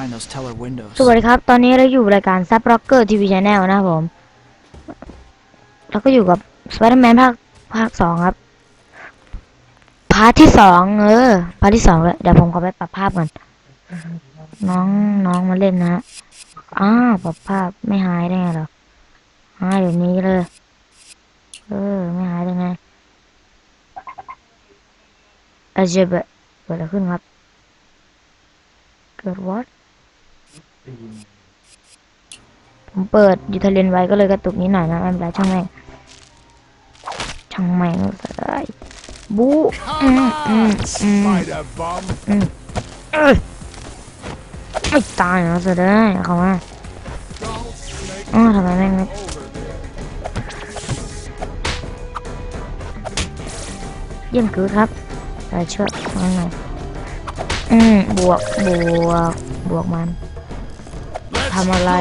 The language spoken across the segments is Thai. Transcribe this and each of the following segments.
behind those teller windows. สวัสดีครับ ตอนนี้เราอยู่รายการซับร็อกเกอร์ทีวีชาแนลนะครับผมแล้วก็อยู่กับสไปเดอร์แมนภาคภาคสองครับ พาร์ทที่สองเออ พาร์ทที่สองเลยเดี๋ยวผมขอไปปรับภาพก่อน น้องน้องมาเล่นนะอ้าวปรับภาพไม่หายได้ไงหรอหายแบบนี้เลย เออ ไม่หายได้ไงอาเจะเกิดอะไรขึ้นครับเกิ ดวอตผมเปิดยูทาเลนไว้ก็เลยกระตุกนิดหน่อยนะไม่เป็นไรช่างแม่งช่างแม่งเลยบูอืม Come อืมอืมเอ้ยไม่ตายนะสุดเลยเขามาอ๋อทำไมแม่งไม่เยี่ยมคือครับไปช่วยมันหน่อยอืมบวกบวกบวกมัน ทำอะไร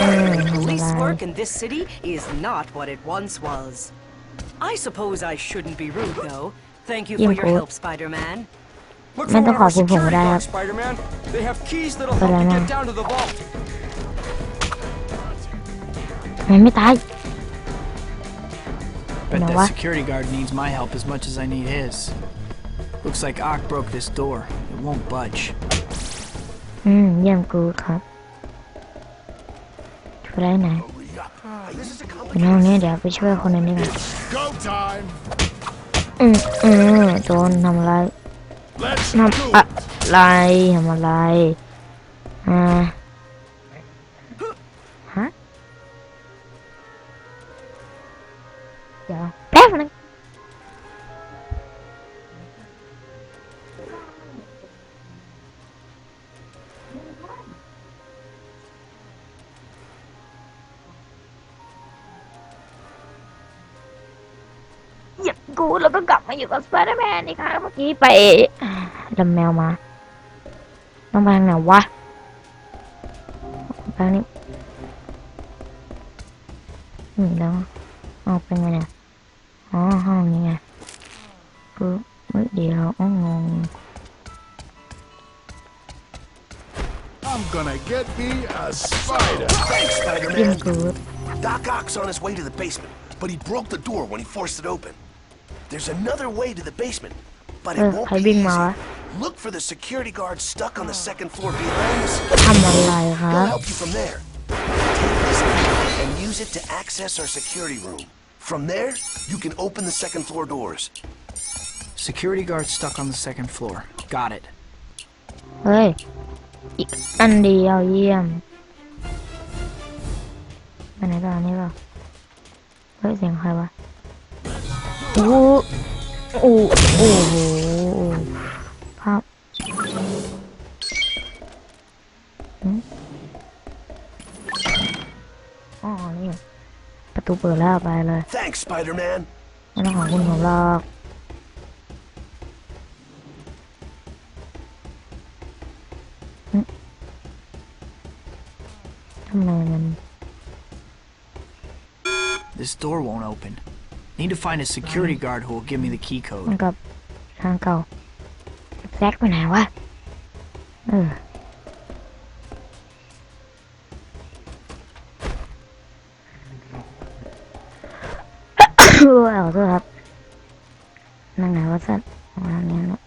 อืมทำอะไร Police work in this city is not what it once was. I suppose I shouldn't be rude, though. Thank you for your Yeah, help, Spider-Man. Look Men for to one of ourขอบคุณผม security ได้ครับ guards, Spider-Man. They have keys that'll เป็น help ไร you มาก get down to the vault. มันไม่ตาย Bet know that what? security guard needs my help as much as I need his. Looks like Ock broke this door. It won't budge. อืมเยี่ยมกูครับ ไปได้ไหน Hurry up. This is a เป็นห้องนี้เดี๋ยวไปช่วยคนนั้นดีกว่า go time. อืมอืมโดนทำอะไรทำอะไรทำอะไรอ่าฮะเดี๋ยว กูแล้วก็กลับมาอยู่กับสไปเดอร์แมนอีกครั้งเมื่อกี้ไปลำแมวมาต้องไปทางไหนวะไปทางนี้อืมแล้วออกไปไงเนี่ยอ๋อห้องนี้ไงปึ๊บเฮ้ยเดี๋ยวอ๋องง I'm gonna get me a spider. Thanks, ยิ่ง Spider-Man. กูด Doc Ock's on his way to the basement, but he broke the door when he forced it open. There's another way to the basement, but it Uh, won't hay be bin easy. mà. Look for the security guard stuck on the second floor behind us. ทำอะไรครั He'll บ help you from there. Take this key and use it to access our security room. From there, you can open the second floor doors. Security guard stuck on the second floor. Got it. เฮ้ย อีกอันเดียวเยี่ยมไปไหนต่ออันนี้เปล่าเฮ้ย เสียงใครวะ โอ้โอ้โอ้โหภาพหืมอ๋อนี่ประตูเปิดแล้วไปเลย Thanks, Spider-Man. ไม่ต้องขอบคุณผมหรอกทำไมมัน This door won't open. Need to find a security guard who will give me the key มัน code. กับทางเก่าแซกไปไหนวะ เออ เอาโทษครับ นั่งไหนวะสัตว์วางนี้นะ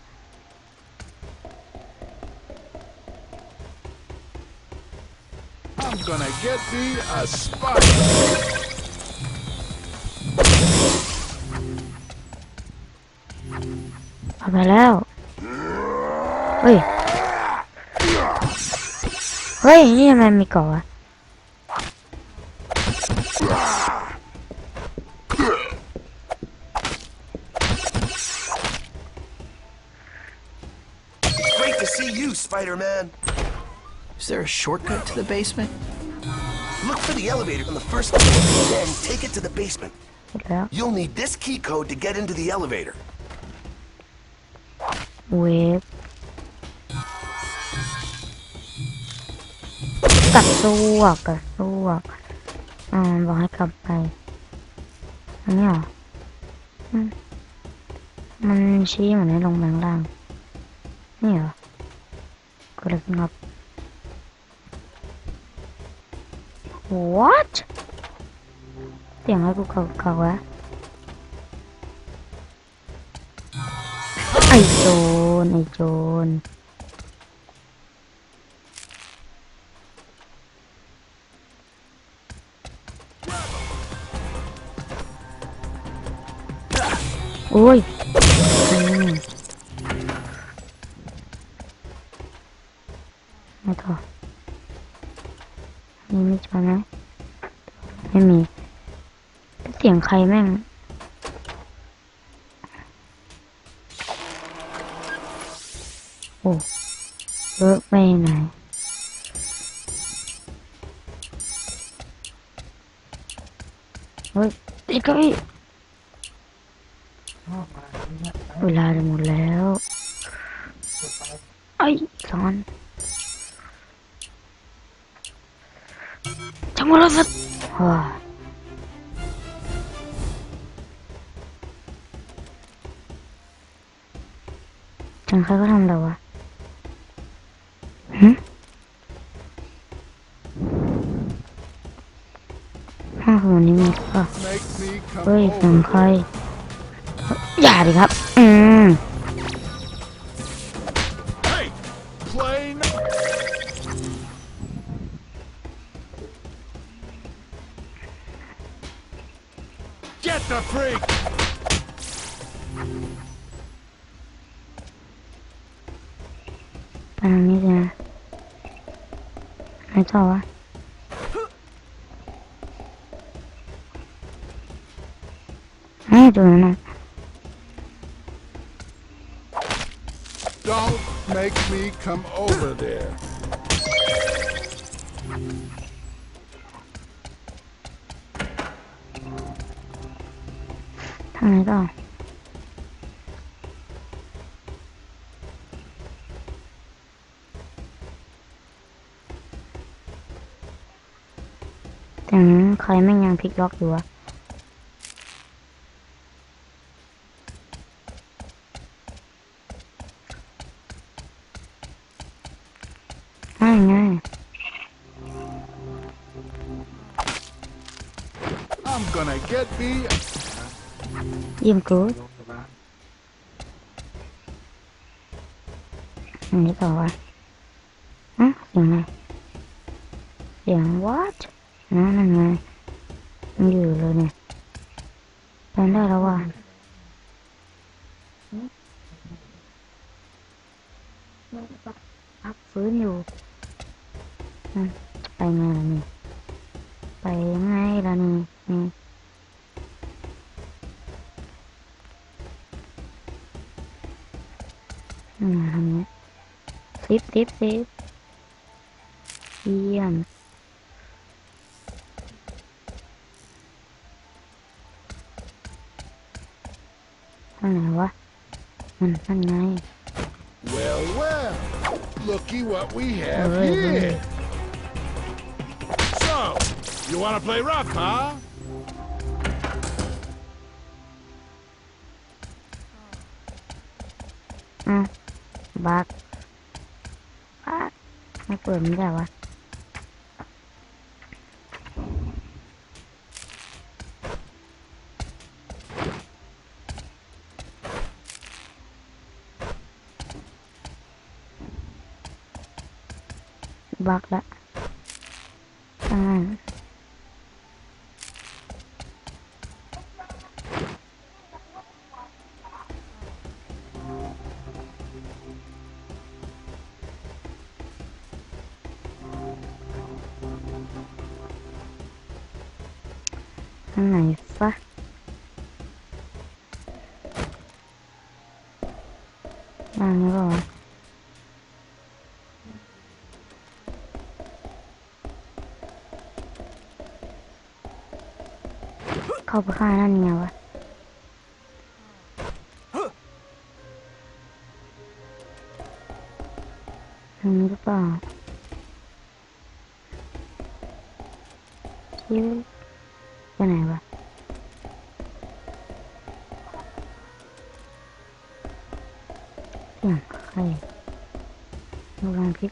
I'm gonna get me a spider. เอาไปแล้ว เฮ้ย เฮ้ย นี่ทำไมมีเกาะวะ Great to see you, Spider-Man. Is there a shortcut to the basement? Look for the elevator on the first floor, then take it to the basement. เสร็จแล้ว You'll need this key code to get into the elevator. เวฟกับซวกกับซวกอ่าบอกให้กลับไป อันนี้เหรอ มันชี้เหมือนให้ลงแบงล่าง นี่เหรอกดเลยครับ what เสียงอะไรกูเก่าๆวะ รไอโจรโอ้ยอมไม่ต่อนี่ไม่จอนะไม่มี เสียงใครแม่ง โอ้เลิกไปไหนเฮ้ยติดเก้าอี้เวลาจะหมดแล้วไอ้สอนจังหวะรถสัตว์จังใครก็ทำเราวะหึห้าคนนี้มีป่ะ Make me come เฮ้ย over เสียงใคร there. อย่าดิครับ อืม Hey, play no. Get the freak! ไปทางนี้สินะไหนต่อวะ ไอ้ตัวนั้นน่ะ Don't make me come over there. ทางไหนต่อแต่นั้นใครแม่งยังพลิกล็อกอยู่วะ ง่ายง่าย I'm gonna get me เยี่ยมกูดอันนี้ต่อวะฮะเสียงอะไรเสียง what นั่นนั่นไงมันอยู่เลยเนี่ยจำได้แล้วว่าพักฟื้นอยู่นั่น ไปไงล่ะนี่ ไปไงล่ะนี่นี่อืมทำเนี้ยซิปซิปซิปเยี่ยมทางไหนวะ มันนั่นไง Well, well. Looky what we have Alright, here. You want to play rough, huh? บักบักไม่เปิดไม่ได้วะบักละอ่า ทางไหนฟะทางนี้เปล่าเข้าไปข้างนั่นไงวะทางนี้หรือเปล่าคิว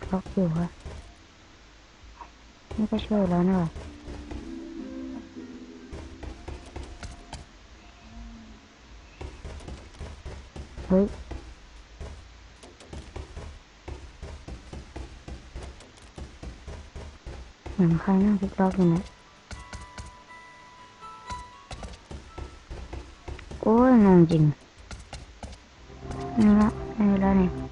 กล็อกอยู่ฮะนี่ก็ช่วยแล้วนะเฮ้ยเหมือนใครนั่งพลิกล็อกอยู่นะโอ้ยงงจริงนี่ละนี่ลาเนี่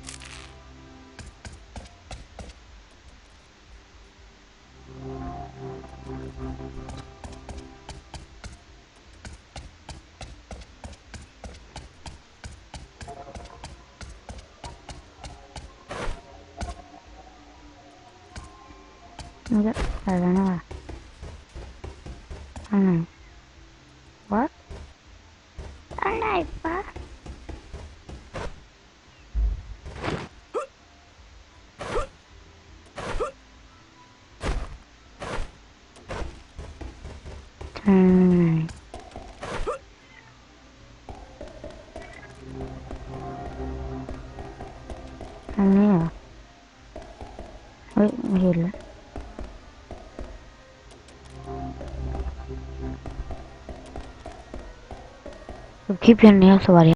I don't know. I don't know. What? Oh no, what? Turn right. คลิปเพียงนี้สวัสดี